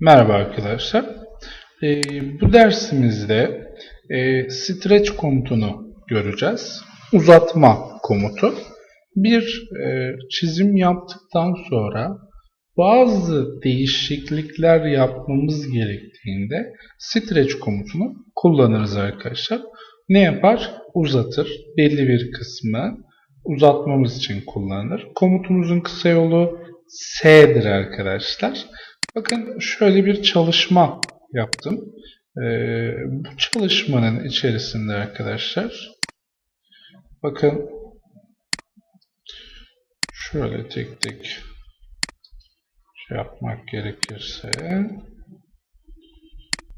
Merhaba arkadaşlar. Ee, bu dersimizde e, stretch komutunu göreceğiz. Uzatma komutu. Bir e, çizim yaptıktan sonra bazı değişiklikler yapmamız gerektiğinde stretch komutunu kullanırız arkadaşlar. Ne yapar? Uzatır. Belli bir kısmı uzatmamız için kullanılır. Komutumuzun kısa yolu S'dir arkadaşlar. Bakın şöyle bir çalışma yaptım. Ee, bu çalışmanın içerisinde arkadaşlar bakın şöyle tek tek şey yapmak gerekirse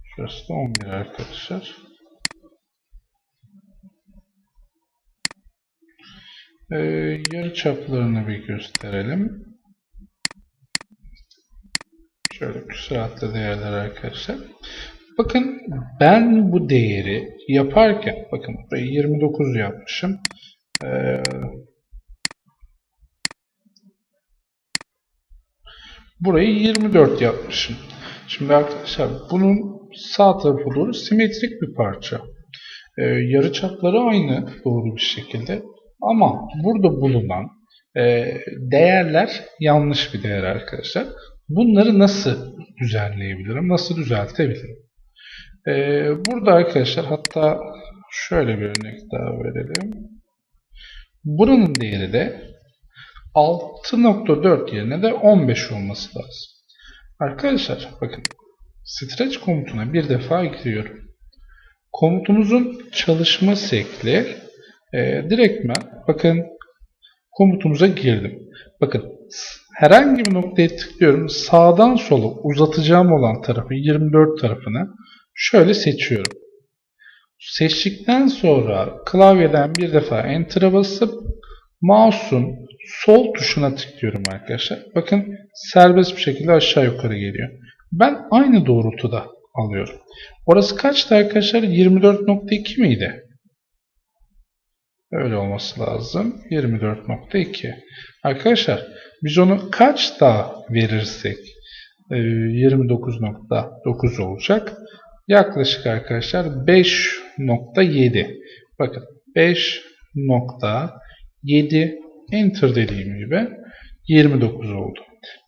şurası da 11 arkadaşlar. Ee, yarı çaplarını bir gösterelim. Şöyle küsuratlı değerler arkadaşlar. Bakın ben bu değeri yaparken bakın burayı 29 yapmışım. Ee, burayı 24 yapmışım. Şimdi arkadaşlar bunun sağ tarafı doğru simetrik bir parça. Ee, yarıçapları aynı doğru bir şekilde. Ama burada bulunan e, değerler yanlış bir değer arkadaşlar. Bunları nasıl düzenleyebilirim? Nasıl düzeltebilirim? Ee, burada arkadaşlar hatta şöyle bir örnek daha verelim. Buranın değeri de 6.4 yerine de 15 olması lazım. Arkadaşlar bakın stretch komutuna bir defa giriyorum. Komutumuzun çalışma sekli e, direktmen bakın komutumuza girdim. Bakın herhangi bir noktaya tıklıyorum. Sağdan sola uzatacağım olan tarafı 24 tarafını şöyle seçiyorum. Seçtikten sonra klavyeden bir defa Enter'a basıp mouse'un sol tuşuna tıklıyorum arkadaşlar. Bakın serbest bir şekilde aşağı yukarı geliyor. Ben aynı doğrultuda alıyorum. Orası kaçtı arkadaşlar? 24.2 miydi? Öyle olması lazım. 24.2. Arkadaşlar biz onu kaç daha verirsek 29.9 olacak. Yaklaşık arkadaşlar 5.7. Bakın 5.7 enter dediğim gibi 29 oldu.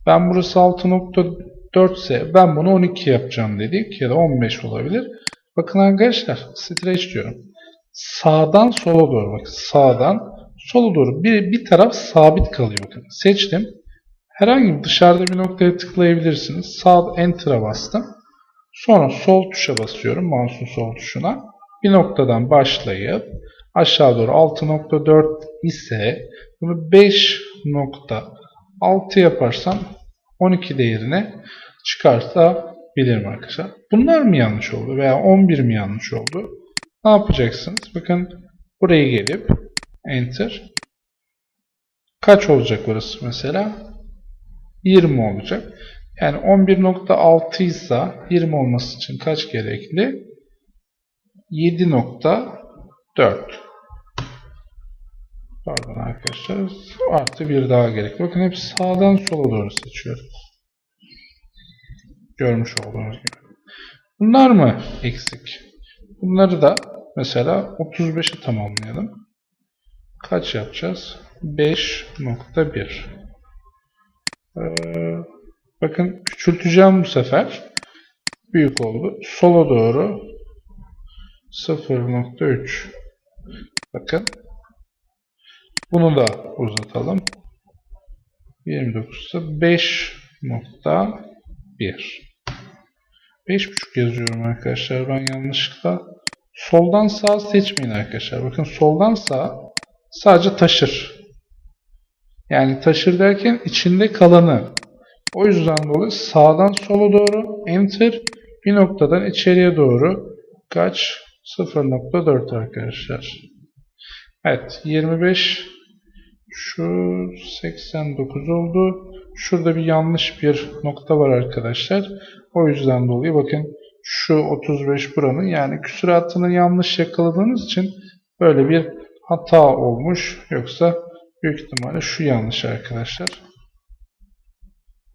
Ben burası 6.4 ise ben bunu 12 yapacağım dedik ya da 15 olabilir. Bakın arkadaşlar stretch diyorum. Sağdan sola doğru bakın sağdan sola doğru bir, bir taraf sabit kalıyor bakın. Seçtim. Herhangi bir dışarıda bir noktaya tıklayabilirsiniz. Sağ enter'a bastım. Sonra sol tuşa basıyorum. Mouse'un sol tuşuna. Bir noktadan başlayıp aşağı doğru 6.4 ise bunu 5.6 yaparsam 12 değerine çıkartabilirim arkadaşlar. Bunlar mı yanlış oldu veya 11 mi yanlış oldu? Ne yapacaksınız? Bakın buraya gelip enter kaç olacak orası mesela? 20 olacak. Yani 11.6 ise 20 olması için kaç gerekli? 7.4 Pardon arkadaşlar. Artı bir daha gerekli. Bakın hep sağdan sola doğru seçiyorum. Görmüş olduğunuz gibi. Bunlar mı eksik? Bunları da mesela 35'e tamamlayalım. Kaç yapacağız? 5.1 ee, Bakın küçülteceğim bu sefer. Büyük oldu. Sola doğru 0.3 Bakın. Bunu da uzatalım. 29 ise 5.1 5.5 yazıyorum arkadaşlar. Ben yanlışlıkla soldan sağ seçmeyin arkadaşlar. Bakın soldan sağ sadece taşır. Yani taşır derken içinde kalanı. O yüzden dolayı sağdan sola doğru enter bir noktadan içeriye doğru kaç? 0.4 arkadaşlar. Evet 25 şu 89 oldu. Şurada bir yanlış bir nokta var arkadaşlar. O yüzden dolayı bakın şu 35 buranın yani küsuratını yanlış yakaladığınız için böyle bir hata olmuş. Yoksa büyük ihtimalle şu yanlış arkadaşlar.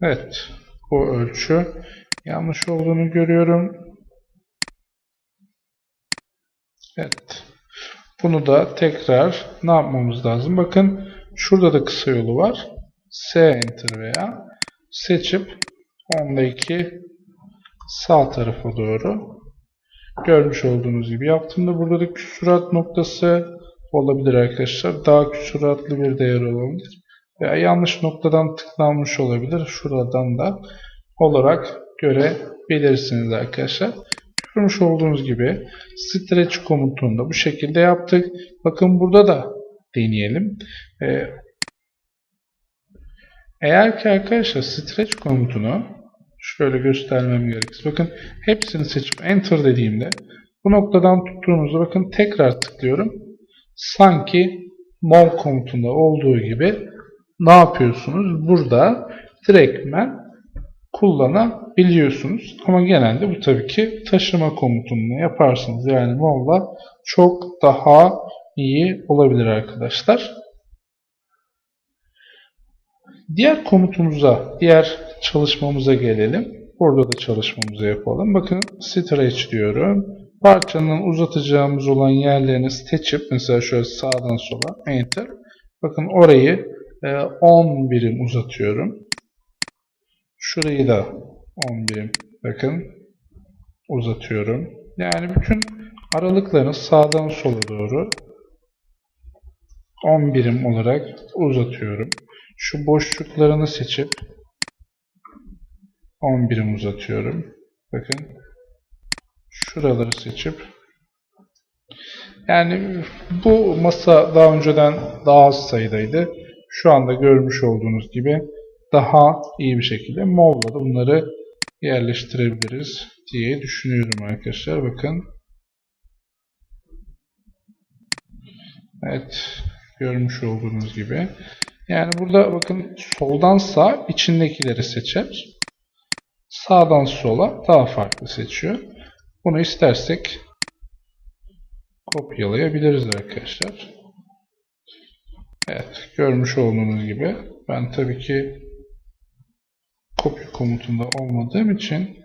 Evet. Bu ölçü yanlış olduğunu görüyorum. Evet. Bunu da tekrar ne yapmamız lazım? Bakın şurada da kısa yolu var. S enter veya seçip onda 2 sağ tarafa doğru görmüş olduğunuz gibi yaptığımda burada da küsurat noktası olabilir arkadaşlar. Daha küsuratlı bir değer olabilir. Veya yanlış noktadan tıklanmış olabilir. Şuradan da olarak görebilirsiniz arkadaşlar. Görmüş olduğunuz gibi stretch komutunu da bu şekilde yaptık. Bakın burada da deneyelim. Ee, eğer ki arkadaşlar stretch komutunu şöyle göstermem gerekirse bakın hepsini seçip enter dediğimde bu noktadan tuttuğunuzda bakın tekrar tıklıyorum. Sanki mol komutunda olduğu gibi ne yapıyorsunuz? Burada direktmen kullanabiliyorsunuz. Ama genelde bu tabii ki taşıma komutunu yaparsınız. Yani molla çok daha iyi olabilir arkadaşlar. Diğer komutumuza, diğer çalışmamıza gelelim. Burada da çalışmamızı yapalım. Bakın stretch diyorum. Parçanın uzatacağımız olan yerlerini seçip mesela şöyle sağdan sola enter. Bakın orayı 10 birim uzatıyorum. Şurayı da 10 birim bakın uzatıyorum. Yani bütün aralıklarını sağdan sola doğru 10 birim olarak uzatıyorum. Şu boşluklarını seçip 10 birim uzatıyorum. Bakın şuraları seçip yani bu masa daha önceden daha az sayıdaydı. Şu anda görmüş olduğunuz gibi daha iyi bir şekilde Mov'la da bunları yerleştirebiliriz diye düşünüyorum arkadaşlar. Bakın. Evet. Görmüş olduğunuz gibi. Yani burada bakın soldan sağ içindekileri seçer. Sağdan sola daha farklı seçiyor. Bunu istersek kopyalayabiliriz arkadaşlar. Evet. Görmüş olduğunuz gibi ben tabii ki kopya komutunda olmadığım için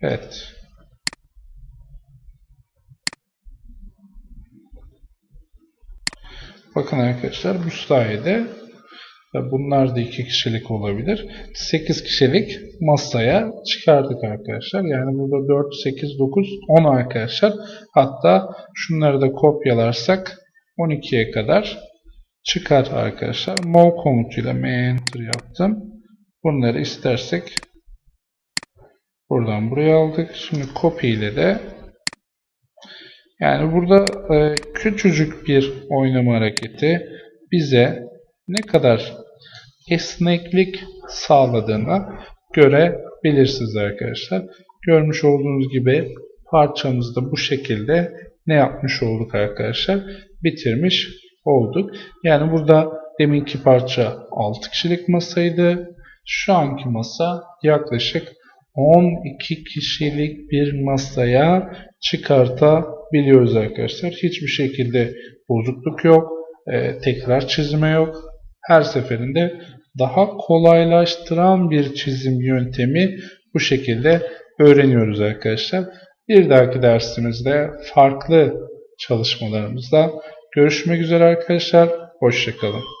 evet bakın arkadaşlar bu sayede bunlar da iki kişilik olabilir 8 kişilik masaya çıkardık arkadaşlar yani burada 4 8 9 10 arkadaşlar hatta şunları da kopyalarsak 12'ye kadar çıkar arkadaşlar. Mov komutuyla m enter yaptım. Bunları istersek buradan buraya aldık. Şimdi copy ile de yani burada e, küçücük bir oynama hareketi bize ne kadar esneklik sağladığını görebilirsiniz arkadaşlar. Görmüş olduğunuz gibi parçamızda bu şekilde ne yapmış olduk arkadaşlar? Bitirmiş olduk. Yani burada deminki parça 6 kişilik masaydı. Şu anki masa yaklaşık 12 kişilik bir masaya çıkartabiliyoruz arkadaşlar. Hiçbir şekilde bozukluk yok. Ee, tekrar çizme yok. Her seferinde daha kolaylaştıran bir çizim yöntemi bu şekilde öğreniyoruz arkadaşlar. Bir dahaki dersimizde farklı çalışmalarımızda Görüşmek üzere arkadaşlar. Hoşçakalın.